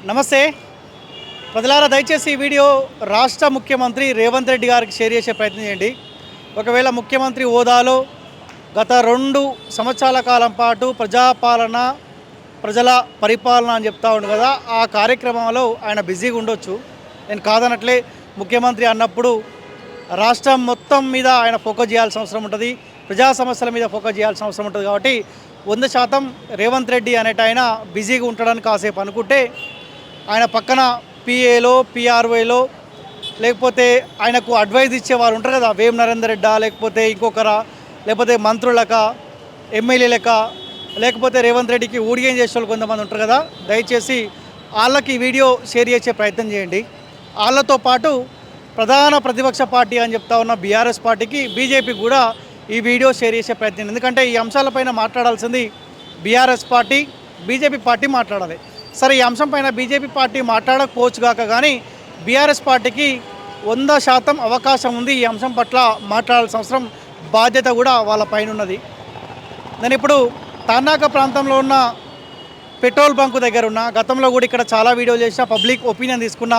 నమస్తే. ప్రజలారా దయచేసి ఈ వీడియో రాష్ట్ర ముఖ్యమంత్రి రేవంత్ రెడ్డి గారికి షేర్ చేసే ప్రయత్నం చేయండి. ఒకవేళ ముఖ్యమంత్రి హోదాలో గత రెండు సంవత్సరాల కాలం పాటు ప్రజాపాలన ప్రజల పరిపాలన అని చెప్తా ఉండు కదా ఆ కార్యక్రమంలో ఆయన బిజీగా ఉండొచ్చు. నేను కాదనట్లే ముఖ్యమంత్రి అన్నప్పుడు రాష్ట్రం మొత్తం మీద ఆయన ఫోకస్ చేయాల్సిన అవసరం ఉంటుంది ప్రజా సమస్యల మీద ఫోకస్ చేయాల్సిన అవసరం ఉంటుంది కాబట్టి వంద శాతం రేవంత్ రెడ్డి అనేట ఆయన బిజీగా ఉంటాడని కాసేపు అనుకుంటే ఆయన పక్కన పిఏలో పిఆర్ఓలో లేకపోతే ఆయనకు అడ్వైజ్ ఇచ్చేవారు ఉంటారు కదా వేం నరేందర్ రెడ్డా లేకపోతే ఇంకొకరా లేకపోతే మంత్రులక ఎమ్మెల్యేలక లేకపోతే రేవంత్ రెడ్డికి ఊడిగేం చేసే వాళ్ళు కొంతమంది ఉంటారు కదా దయచేసి వాళ్ళకి వీడియో షేర్ చేసే ప్రయత్నం చేయండి. వాళ్ళతో పాటు ప్రధాన ప్రతిపక్ష పార్టీ అని చెప్తా ఉన్న బీఆర్ఎస్ పార్టీకి బీజేపీ కూడా ఈ వీడియో షేర్ చేసే ప్రయత్నం. ఎందుకంటే ఈ అంశాలపైన మాట్లాడాల్సింది బీఆర్ఎస్ పార్టీ బీజేపీ పార్టీ మాట్లాడాలి. సరే ఈ అంశం పైన బీజేపీ పార్టీ మాట్లాడకపోవచ్చు కాక కానీ బీఆర్ఎస్ పార్టీకి వంద శాతం అవకాశం ఉంది ఈ అంశం పట్ల మాట్లాడాల్సిన అవసరం బాధ్యత కూడా వాళ్ళ పైన ఉన్నది నేను ఇప్పుడు తార్నాక ప్రాంతంలో ఉన్న పెట్రోల్ బంకు దగ్గర ఉన్న గతంలో కూడా ఇక్కడ చాలా వీడియోలు చేసిన పబ్లిక్ ఒపీనియన్ తీసుకున్న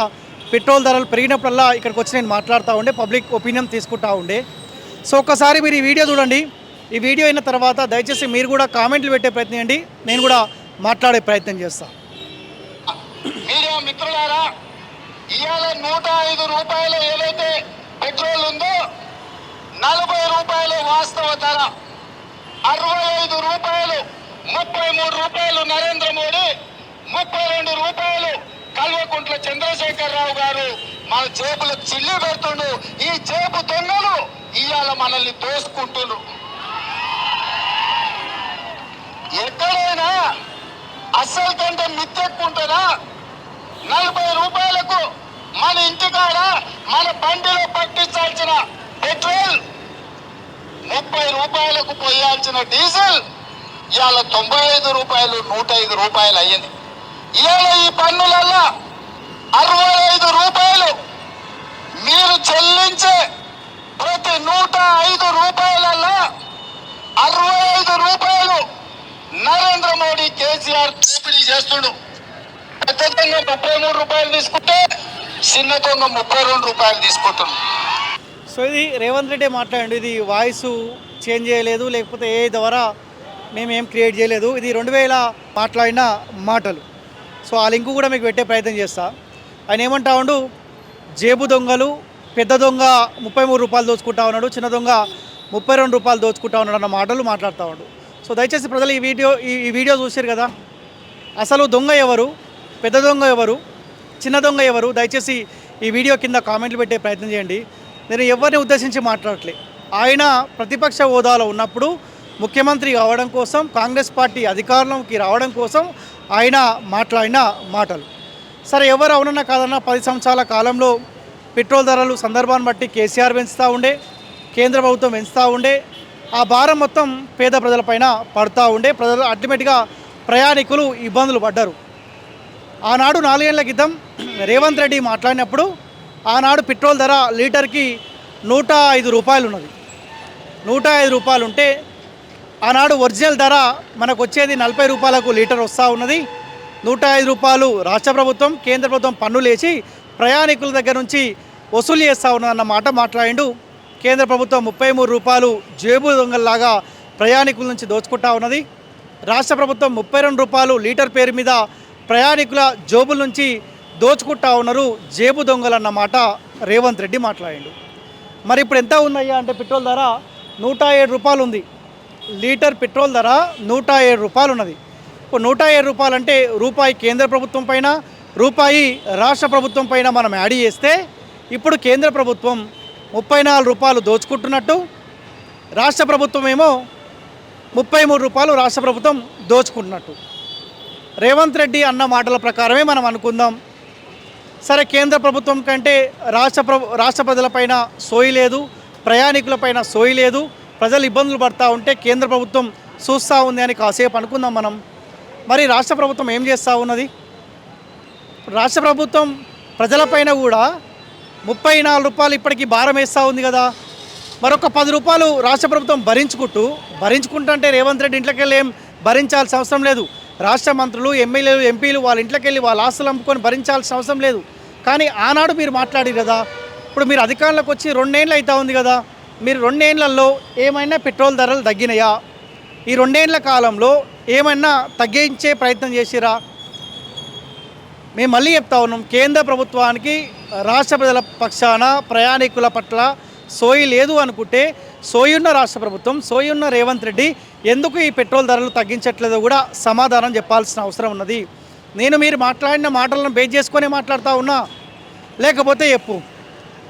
పెట్రోల్ ధరలు పెరిగినప్పుడల్లా ఇక్కడికి వచ్చి నేను మాట్లాడుతూ ఉండే పబ్లిక్ ఒపీనియన్ తీసుకుంటా ఉండే. సో ఒక్కసారి మీరు ఈ వీడియో చూడండి. ఈ వీడియో అయిన తర్వాత దయచేసి మీరు కూడా కామెంట్లు పెట్టే ప్రయత్నం చేయండి. నేను కూడా మాట్లాడే ప్రయత్నం చేస్తాను మీడియా మిత్రులారా ఇవాళ నూట ఐదు రూపాయలు ఏదైతే పెట్రోల్ ఉందో నలభై రూపాయలు వాస్తవ ధర. అరవై ఐదు రూపాయలు ముప్పై మూడు రూపాయలు నరేంద్ర మోడీ ముప్పై రెండు రూపాయలు కల్వకుంట్ల చంద్రశేఖరరావు గారు మన జేబులకు చిల్లి పెడుతుండు. ఈ జేబు దొంగలు ఇవాళ మనల్ని తోసుకుంటున్నారు అస్సలు కంటే మిత్తెక్కుంటుందా నలభై రూపాయలకు మన ఇంటికాడ మన బండిలో పట్టించాల్సిన పెట్రోల్ ముప్పై రూపాయలకు పోయాల్సిన డీజిల్ ఇవాళ తొంభై ఐదు రూపాయలు నూట ఐదు రూపాయలు అయ్యింది. ఇవాళ ఈ పన్నులల్లా అరవై ఐదు రూపాయలు మీరు చెల్లించే ప్రతి నూట ఐదు రూపాయలల్లా అరవై ఐదు రూపాయలు నరేంద్ర మోడీ కేసీఆర్ దోపిడీ చేస్తుండు కొంగ ముప్పై మూడు రూపాయలు తీసుకుంటే చిన్న కొంగ ముప్పై రెండు రూపాయలు తీసుకుంటుంది. సో ఇది రేవంత్ రెడ్డి మాట్లాడండి ఇది వాయిస్ చేంజ్ చేయలేదు లేకపోతే ఏ ద్వారా మేము ఏం క్రియేట్ చేయలేదు. ఇది రెండు వేల మాట్లాడిన మాటలు. సో ఆ లింకు కూడా మీకు పెట్టే ప్రయత్నం చేస్తా. ఆయన ఏమంటా ఉండు జేబు దొంగలు పెద్ద దొంగ ముప్పై మూడు రూపాయలు దోచుకుంటా ఉన్నాడు చిన్న దొంగ ముప్పై రెండు రూపాయలు దోచుకుంటా ఉన్నాడు అన్న మాటలు మాట్లాడుతూ ఉండు. సో దయచేసి ప్రజలు ఈ వీడియో ఈ ఈ వీడియో చూసారు కదా? అసలు దొంగ ఎవరు? పెద్ద దొంగ ఎవరు? చిన్న దొంగ ఎవరు? దయచేసి ఈ వీడియో కింద కామెంట్లు పెట్టే ప్రయత్నం చేయండి. నేను ఎవరిని ఉద్దేశించి మాట్లాడట్లే. ఆయన ప్రతిపక్ష హోదాలో ఉన్నప్పుడు ముఖ్యమంత్రి కావడం కోసం కాంగ్రెస్ పార్టీ అధికారంలోకి రావడం కోసం ఆయన మాట్లాడిన మాటలు. సరే ఎవరు అవునన్నా కాదన్నా పది సంవత్సరాల కాలంలో పెట్రోల్ ధరలు సందర్భాన్ని బట్టి కేసీఆర్ పెంచుతూ ఉండే కేంద్ర ప్రభుత్వం పెంచుతూ ఉండే ఆ భారం మొత్తం పేద ప్రజలపైన పడుతూ ఉండే ప్రజలు అల్టిమేట్గా ప్రయాణికులు ఇబ్బందులు పడ్డారు. ఆనాడు నాలుగేళ్ళ క్రితం రేవంత్ రెడ్డి మాట్లాడినప్పుడు ఆనాడు పెట్రోల్ ధర లీటర్కి నూట ఐదు రూపాయలు ఉన్నది. నూట ఐదు రూపాయలు ఉంటే ఆనాడు ఒరిజినల్ ధర మనకు వచ్చేది నలభై రూపాయలకు లీటర్ వస్తూ ఉన్నది. నూట ఐదు రూపాయలు రాష్ట్ర ప్రభుత్వం కేంద్ర ప్రభుత్వం పన్నులేసి ప్రయాణికుల దగ్గర నుంచి వసూలు చేస్తూ ఉన్నదన్న మాట మాట్లాడిండు. కేంద్ర ప్రభుత్వం ముప్పై మూడు రూపాయలు జేబు దొంగల్లాగా ప్రయాణికుల నుంచి దోచుకుంటా ఉన్నది. రాష్ట్ర ప్రభుత్వం ముప్పై రెండు రూపాయలు లీటర్ పేరు మీద ప్రయాణికుల జోబుల నుంచి దోచుకుంటా ఉన్నారు జేబు దొంగలన్న మాట రేవంత్ రెడ్డి మాట్లాడిండు. మరి ఇప్పుడు ఎంత ఉందయ్యా అంటే పెట్రోల్ ధర? నూట ఏడు రూపాయలు ఉంది. లీటర్ పెట్రోల్ ధర నూట ఏడు రూపాయలు ఉన్నది. ఇప్పుడు నూట ఏడు రూపాయలు అంటే రూపాయి కేంద్ర ప్రభుత్వం పైన రూపాయి రాష్ట్ర ప్రభుత్వం పైన మనం యాడ్ చేస్తే ఇప్పుడు కేంద్ర ప్రభుత్వం ముప్పై నాలుగు రూపాయలు దోచుకుంటున్నట్టు రాష్ట్ర ప్రభుత్వం ఏమో ముప్పై మూడు రూపాయలు రాష్ట్ర ప్రభుత్వం దోచుకుంటున్నట్టు. రేవంత్ రెడ్డి అన్న మాటల ప్రకారమే మనం అనుకుందాం. సరే కేంద్ర ప్రభుత్వం కంటే రాష్ట్ర ప్రభు రాష్ట్ర ప్రజలపైన సోయి లేదు ప్రయాణికులపైన సోయి లేదు ప్రజలు ఇబ్బందులు పడతా ఉంటే కేంద్ర ప్రభుత్వం చూస్తూ ఉంది అని కాసేపు అనుకుందాం మనం. మరి రాష్ట్ర ప్రభుత్వం ఏం చేస్తూ ఉన్నది? రాష్ట్ర ప్రభుత్వం ప్రజలపైన కూడా ముప్పై నాలుగు రూపాయలు ఇప్పటికీ భారం వేస్తూ ఉంది కదా. మరొక పది రూపాయలు రాష్ట్ర ప్రభుత్వం భరించుకుంటూ భరించుకుంటుంటే రేవంత్ రెడ్డి ఇంట్లోకి వెళ్ళి ఏం భరించాల్సిన అవసరం లేదు. రాష్ట్ర మంత్రులు ఎమ్మెల్యేలు ఎంపీలు వాళ్ళ ఇంట్లోకి వెళ్ళి వాళ్ళ ఆస్తులు అమ్ముకొని భరించాల్సిన అవసరం లేదు. కానీ ఆనాడు మీరు మాట్లాడారు కదా ఇప్పుడు మీరు అధికారంలోకి వచ్చి రెండేళ్ళు అవుతా ఉంది కదా మీరు రెండేళ్ళలో ఏమైనా పెట్రోల్ ధరలు తగ్గినాయా? ఈ రెండేళ్ళ కాలంలో ఏమైనా తగ్గించే ప్రయత్నం చేసిరా? మేము మళ్ళీ చెప్తా ఉన్నాం కేంద్ర ప్రభుత్వానికి రాష్ట్ర ప్రజల పక్షాన ప్రయాణికుల పట్ల సోయి లేదు అనుకుంటే సోయి ఉన్న రాష్ట్ర ప్రభుత్వం సోయి ఉన్న రేవంత్ రెడ్డి ఎందుకు ఈ పెట్రోల్ ధరలు తగ్గించట్లేదో కూడా సమాధానం చెప్పాల్సిన అవసరం ఉన్నది. నేను మీరు మాట్లాడిన మాటలను బేస్ చేసుకొని మాట్లాడుతూ ఉన్నా. లేకపోతే చెప్పు.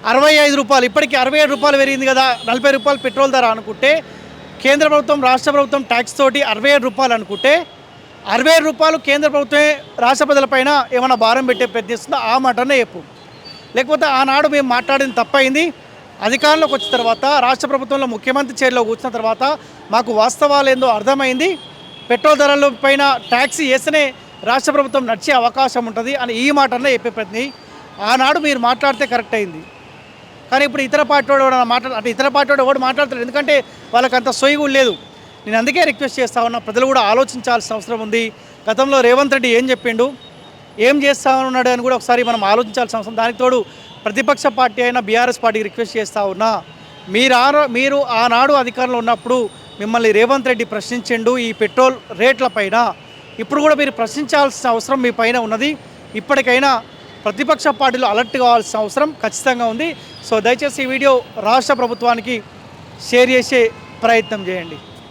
అరవై ఐదు రూపాయలు ఇప్పటికీ అరవై ఏడు రూపాయలు పెరిగింది కదా నలభై రూపాయలు పెట్రోల్ ధర అనుకుంటే కేంద్ర ప్రభుత్వం రాష్ట్ర ప్రభుత్వం ట్యాక్స్ తోటి అరవై ఏడు రూపాయలు అనుకుంటే అరవై ఏడు రూపాయలు కేంద్ర ప్రభుత్వమే రాష్ట్ర ప్రజలపైన ఏమైనా భారం పెట్టే ప్రయత్నిస్తుందో? ఆ మాటనే చెప్పు. లేకపోతే ఆనాడు మేము మాట్లాడింది తప్పైంది. అధికారంలోకి వచ్చిన తర్వాత రాష్ట్ర ప్రభుత్వంలో ముఖ్యమంత్రి చైర్లో కూర్చున్న తర్వాత మాకు వాస్తవాలు ఏందో అర్థమైంది. పెట్రోల్ ధరల పైన ట్యాక్సీ వేస్తేనే రాష్ట్ర ప్రభుత్వం నడిచే అవకాశం ఉంటుంది అని ఈ మాటనే చెప్పే ప్రతి ఆనాడు మీరు మాట్లాడితే కరెక్ట్ అయింది. కానీ ఇప్పుడు ఇతర పార్టీ వాడు మాట్లాడు మాట్లాడ అంటే ఇతర పార్టీ వాడు ఎవడు మాట్లాడతాడు ఎందుకంటే వాళ్ళకి అంత సొయ్యి లేదు. నేను అందుకే రిక్వెస్ట్ చేస్తా ఉన్నా ప్రజలు కూడా ఆలోచించాల్సిన అవసరం ఉంది. గతంలో రేవంత్ రెడ్డి ఏం చెప్పిండు? ఏం చేస్తా ఉన్నాడు అని కూడా ఒకసారి మనం ఆలోచించాల్సిన అవసరం. దానికి తోడు ప్రతిపక్ష పార్టీ అయిన బీఆర్ఎస్ పార్టీకి రిక్వెస్ట్ చేస్తా ఉన్నా మీరు ఆ మీరు ఆనాడు అధికారంలో ఉన్నప్పుడు మిమ్మల్ని రేవంత్ రెడ్డి ప్రశ్నించిండు ఈ పెట్రోల్ రేట్ల పైన. ఇప్పుడు కూడా మీరు ప్రశ్నించాల్సిన అవసరం మీ పైన ఉన్నది. ఇప్పటికైనా ప్రతిపక్ష పార్టీలు అలర్ట్ కావాల్సిన అవసరం ఖచ్చితంగా ఉంది. సో దయచేసి ఈ వీడియో రాష్ట్ర ప్రభుత్వానికి షేర్ చేసే ప్రయత్నం చేయండి.